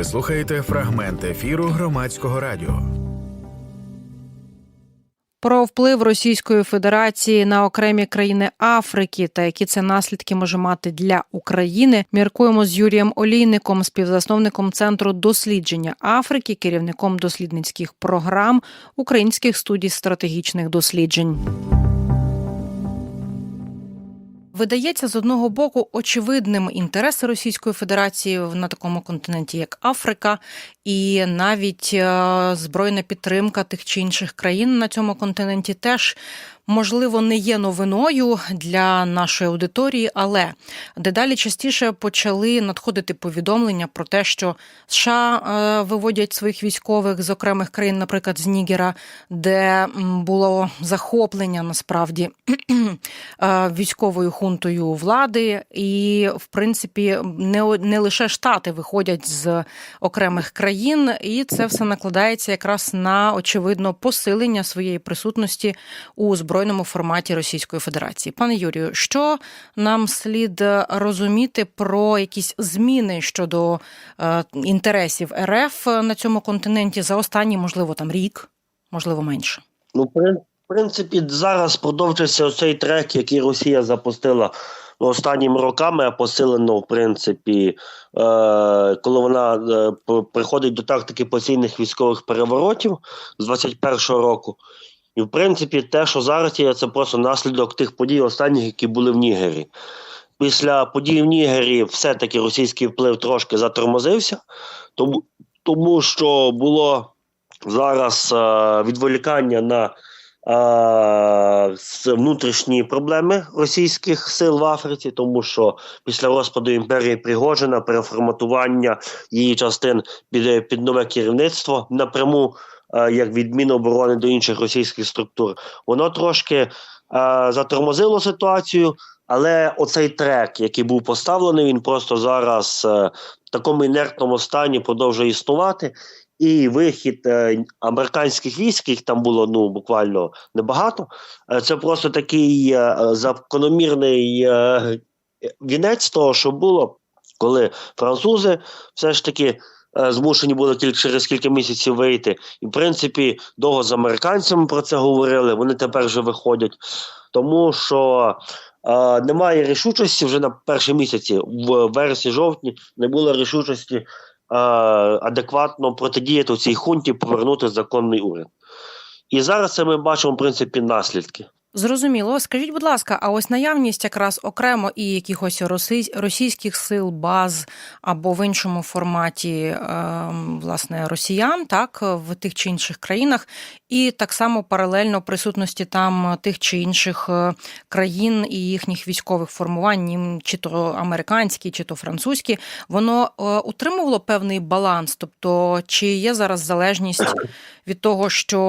Ви слухаєте фрагмент ефіру громадського радіо. Про вплив Російської Федерації на окремі країни Африки та які це наслідки може мати для України. Міркуємо з Юрієм Олійником, співзасновником центру дослідження Африки, керівником дослідницьких програм українських студій стратегічних досліджень. Видається з одного боку очевидним інтереси Російської Федерації на такому континенті, як Африка, і навіть е, збройна підтримка тих чи інших країн на цьому континенті теж. Можливо, не є новиною для нашої аудиторії, але дедалі частіше почали надходити повідомлення про те, що США е, виводять своїх військових з окремих країн, наприклад, з Нігера, де було захоплення насправді е, військовою хунтою влади, і в принципі не, не лише штати виходять з окремих країн, і це все накладається якраз на очевидно посилення своєї присутності у збройному форматі Російської Федерації. Пане Юрію, що нам слід е, розуміти про якісь зміни щодо е, інтересів РФ на цьому континенті за останній, можливо, там рік, можливо, менше. Ну, в принципі, зараз продовжується цей трек, який Росія запустила ну, останніми роками, а посилено, в принципі, е, коли вона е, приходить до тактики постійних військових переворотів з 21-го року. І, в принципі, те, що зараз є, це просто наслідок тих подій останніх, які були в Нігері. Після подій в Нігері все-таки російський вплив трошки затормозився, тому, тому що було зараз е, відволікання на е, внутрішні проблеми російських сил в Африці, тому що після розпаду імперії Пригожина, переформатування її частин під, під нове керівництво напряму, як від Міноборони до інших російських структур, воно трошки е, затормозило ситуацію. Але оцей трек, який був поставлений, він просто зараз е, в такому інертному стані продовжує існувати. І вихід е, американських військ, їх там було ну буквально небагато. Е, це просто такий е, закономірний е, вінець того, що було, коли французи все ж таки е, змушені були через кілька місяців вийти. І, в принципі, довго з американцями про це говорили. Вони тепер вже виходять, тому що. Е, немає рішучості вже на перші місяці, в вересні-жовтні не було рішучості е, адекватно протидіяти цій хунті, повернути законний уряд. І зараз це ми бачимо, в принципі, наслідки. Зрозуміло. Скажіть, будь ласка, а ось наявність якраз окремо і якихось російських сил, баз або в іншому форматі ем, власне росіян, так в тих чи інших країнах, і так само паралельно присутності там тих чи інших е, країн і їхніх військових формувань, чи то американські, чи то французькі, воно е, утримувало певний баланс. Тобто, чи є зараз залежність від того, що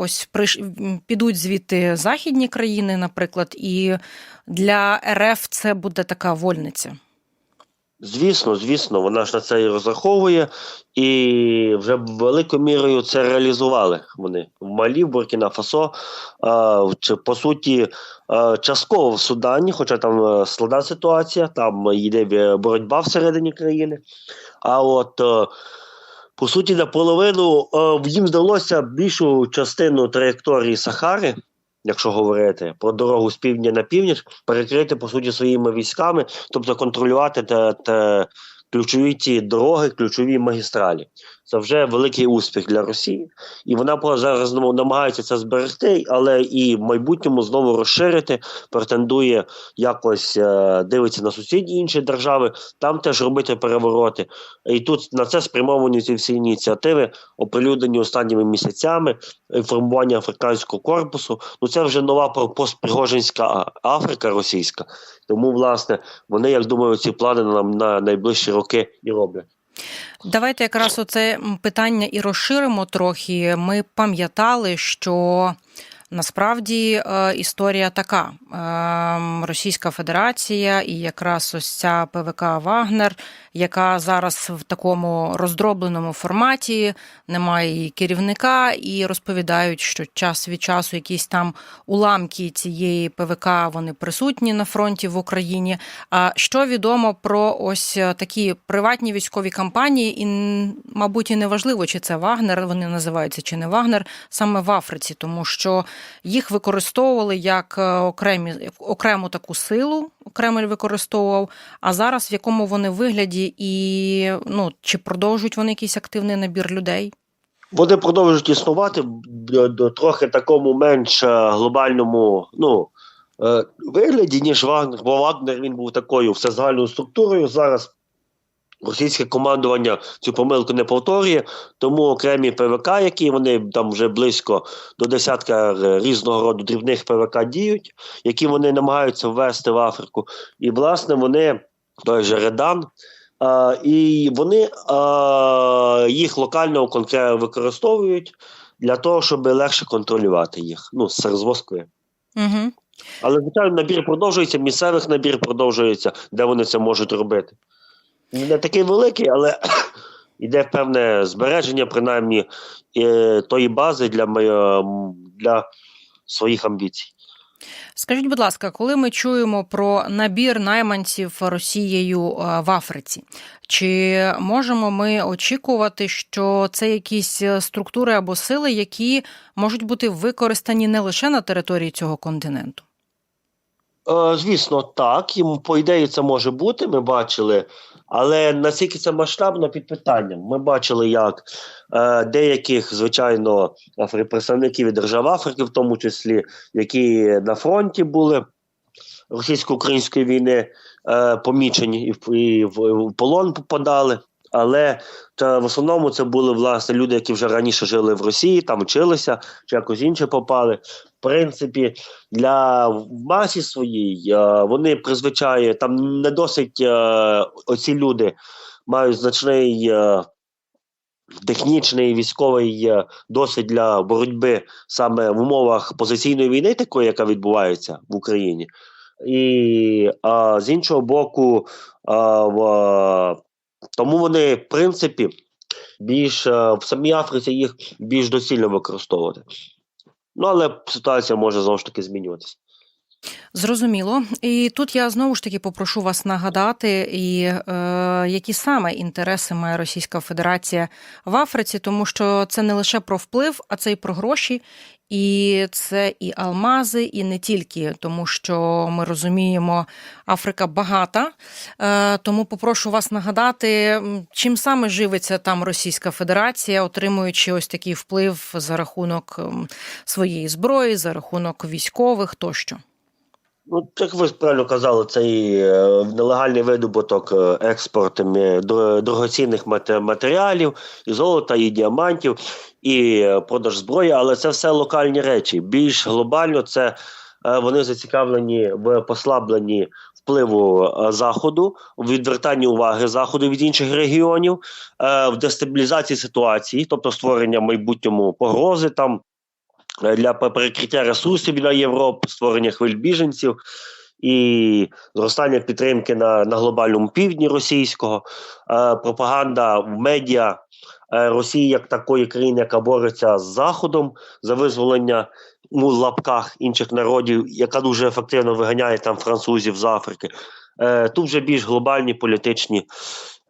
ось приш... підуть звідти західні країни, наприклад, і для РФ це буде така вольниця. Звісно, звісно, вона ж на це і розраховує, і вже великою мірою це реалізували вони в Малі, в Буркіна Фасо, чи по суті частково в Судані, хоча там е, складна ситуація, там йде боротьба всередині країни. А от е, по суті, наполовину е, їм вдалося більшу частину траєкторії Сахари. Якщо говорити про дорогу з півдня на північ, перекрити по суті своїми військами, тобто контролювати те, те ключові ті дороги, ключові магістралі. Це вже великий успіх для Росії, і вона зараз намагається це зберегти, але і в майбутньому знову розширити, претендує якось е, дивиться на сусідні інші держави, там теж робити перевороти. І тут на це спрямовані ці всі ініціативи, оприлюднені останніми місяцями, формування африканського корпусу. Ну це вже нова постпригожинська Африка російська. Тому, власне, вони, як думаю, ці плани нам на найближчі роки і роблять. Давайте якраз оце питання і розширимо трохи. Ми пам'ятали, що насправді е, історія така: Ем, Російська Федерація і якраз ось ця ПВК Вагнер яка зараз в такому роздробленому форматі, немає керівника, і розповідають, що час від часу якісь там уламки цієї ПВК вони присутні на фронті в Україні. А що відомо про ось е, такі приватні військові кампанії, і мабуть і не важливо, чи це Вагнер, вони називаються чи не Вагнер, саме в Африці, тому що їх використовували як е, окремі окрему таку силу. Кремль використовував. А зараз в якому вони вигляді, і ну чи продовжують вони якийсь активний набір людей? Вони продовжують існувати до, трохи такому менш е, глобальному ну, е, вигляді, ніж Вагнер. Бо Вагнер він був такою всезагальною структурою. Зараз російське командування цю помилку не повторює, тому окремі ПВК, які вони там вже близько до десятка різного роду дрібних ПВК діють, які вони намагаються ввести в Африку. І, власне, вони той же Редан. А, і вони а, їх локально конкретно використовують для того, щоб легше контролювати їх. Ну, з розвозкою. Угу. Але, звичайно, набір продовжується, місцевих набір продовжується, де вони це можуть робити. Не такий великий, але йде певне збереження, принаймні, тої бази для, моє- для своїх амбіцій. Скажіть, будь ласка, коли ми чуємо про набір найманців Росією е, в Африці, чи можемо ми очікувати, що це якісь е, структури або сили, які можуть бути використані не лише на території цього континенту? Е, звісно, так. Їм, по ідеї, це може бути. Ми бачили. Але наскільки це масштабно під питанням? Ми бачили, як е, деяких, звичайно, афри- представників держав Африки, в тому числі, які на фронті були російсько-української війни, е, помічені і в, і в, полон попадали. Але та, в основному це були власне люди, які вже раніше жили в Росії, там вчилися, чи якось інше попали. Принципі, для масі своїй е, вони призвичаї там не досить е, оці люди мають значний е, технічний військовий досвід для боротьби саме в умовах позиційної війни, такої, яка відбувається в Україні. І а, з іншого боку, а, в, тому вони, в принципі, більш в самій Африці їх більш доцільно використовувати. Ну, але ситуація може знову ж таки змінюватися. Зрозуміло. І тут я знову ж таки попрошу вас нагадати, і е, які саме інтереси має Російська Федерація в Африці, тому що це не лише про вплив, а це і про гроші, і це і алмази, і не тільки, тому що ми розуміємо, Африка багата. Е, тому попрошу вас нагадати, чим саме живиться там Російська Федерація, отримуючи ось такий вплив за рахунок своєї зброї, за рахунок військових тощо. Ну, як ви правильно казали, це е, нелегальний видобуток, е, експорт е, дорогоцінних мате- матеріалів, і золота, і діамантів, і продаж зброї, але це все локальні речі. Більш глобально це вони зацікавлені в послабленні впливу заходу, в відвертанні уваги заходу від інших регіонів, в дестабілізації ситуації, тобто створення в майбутньому погрози там для перекриття ресурсів для Європи, створення хвиль біженців і зростання підтримки на, на глобальному півдні російського, е, пропаганда в медіа е, Росії як такої країни, яка бореться з Заходом за визволення у лапках інших народів, яка дуже ефективно виганяє там французів з Африки. Е, тут вже більш глобальні політичні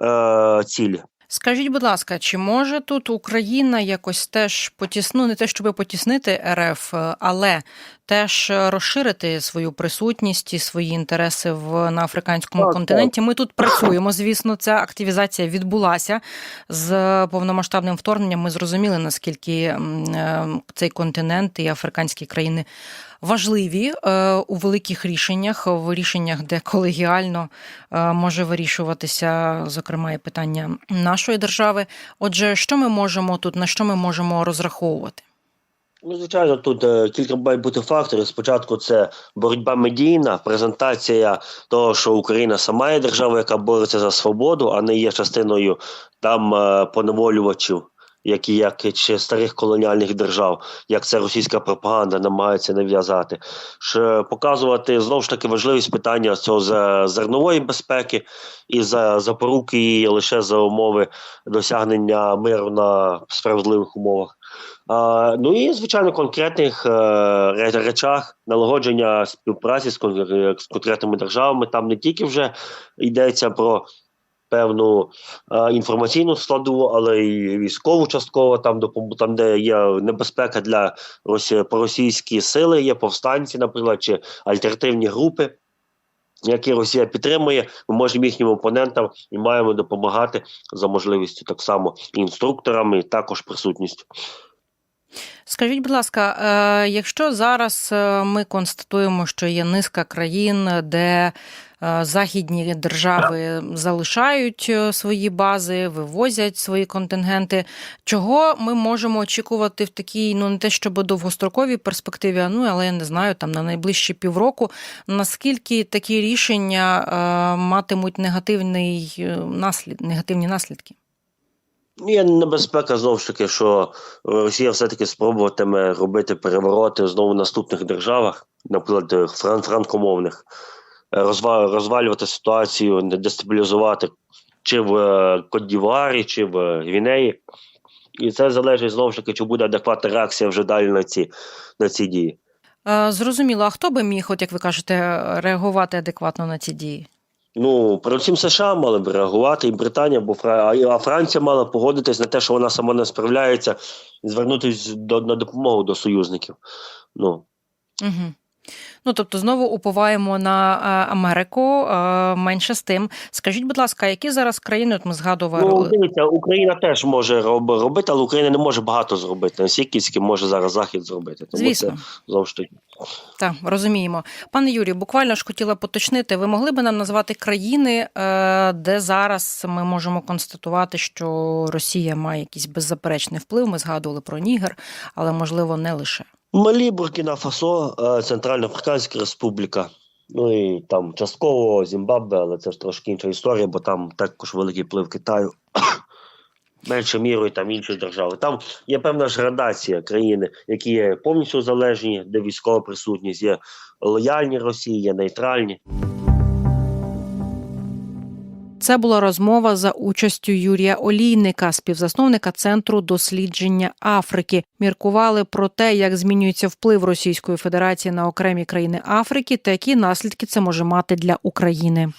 е, цілі. Скажіть, будь ласка, чи може тут Україна якось теж потісну, не те, щоб потіснити РФ, е, але теж розширити свою присутність і свої інтереси в на африканському Так, континенті? Ми тут працюємо. Звісно, ця активізація відбулася з повномасштабним вторгненням. Ми зрозуміли наскільки е, цей континент і африканські країни. Важливі е, у великих рішеннях, в рішеннях, де колегіально е, може вирішуватися, зокрема, і питання нашої держави. Отже, що ми можемо тут, на що ми можемо розраховувати? Ну, звичайно, тут е, кілька має бути факторів. Спочатку це боротьба медійна, презентація того, що Україна сама є держава, яка бореться за свободу, а не є частиною там е, поневолювачів як як чи старих колоніальних держав, як це російська пропаганда намагається нав'язати, що показувати знову ж таки важливість питання цього зернової безпеки і за запоруки її лише за умови досягнення миру на справедливих умовах. Ну і звичайно конкретних е, речах налагодження співпраці е, з конкретними державами. Там не тільки вже йдеться про певну е, інформаційну складову, але й військову частково там допом- там, де є небезпека для росі... проросійські сили, є повстанці, наприклад, чи альтернативні групи. Які Росія підтримує, ми можемо їхнім опонентам і маємо допомагати за можливістю так само і інструкторами, і також присутністю. Скажіть, будь ласка, е, якщо зараз е, ми констатуємо, що є низка країн, де е, західні держави залишають свої бази, вивозять свої контингенти, чого ми можемо очікувати в такій, ну не те щоб довгостроковій перспективі, а ну але я не знаю, там на найближчі півроку, наскільки такі рішення матимуть негативний наслід, негативні наслідки? Є небезпека знову ж таки, що Росія все-таки спробуватиме робити перевороти знову в наступних державах, наприклад, фран- франкомовних, е, розва- розвалювати ситуацію, дестабілізувати чи в е, Кот-Дівуарі, чи в е, Гвінеї. І це залежить знову ж таки, чи буде адекватна реакція вже далі на ці, на ці дії. Е, Зрозуміло, а хто би міг, от як ви кажете, реагувати адекватно на ці дії? Ну, передусім США мали б реагувати, і Британія, бо Фра... а Франція мала погодитись на те, що вона сама не справляється, звернутися до на допомогу до союзників. Ну, Угу. Ну, тобто, знову уповаємо на е, Америку. е, Менше з тим. Скажіть, будь ласка, які зараз країни, от ми згадували, ну дивіться, Україна теж може робити, але Україна не може багато зробити. Настільки скільки може зараз Захід зробити. Тому звісно, це знову ж таки. так, розуміємо. Пане Юрію, буквально ж хотіла поточнити, ви могли би нам назвати країни, е, де зараз ми можемо констатувати, що Росія має якийсь беззаперечний вплив. Ми згадували про Нігер, але можливо не лише. Малі Буркіна Фасо, е, Центральноафриканська Республіка. Ну і там частково Зімбабве, але це ж трошки інша історія, бо там також великий вплив Китаю. Менше мірою там інші держави. Там є певна ж градація країни, які є повністю залежні, де військова присутність, є лояльні Росії, є нейтральні. Це була розмова за участю Юрія Олійника, співзасновника центру дослідження Африки. Міркували про те, як змінюється вплив Російської Федерації на окремі країни Африки та які наслідки це може мати для України.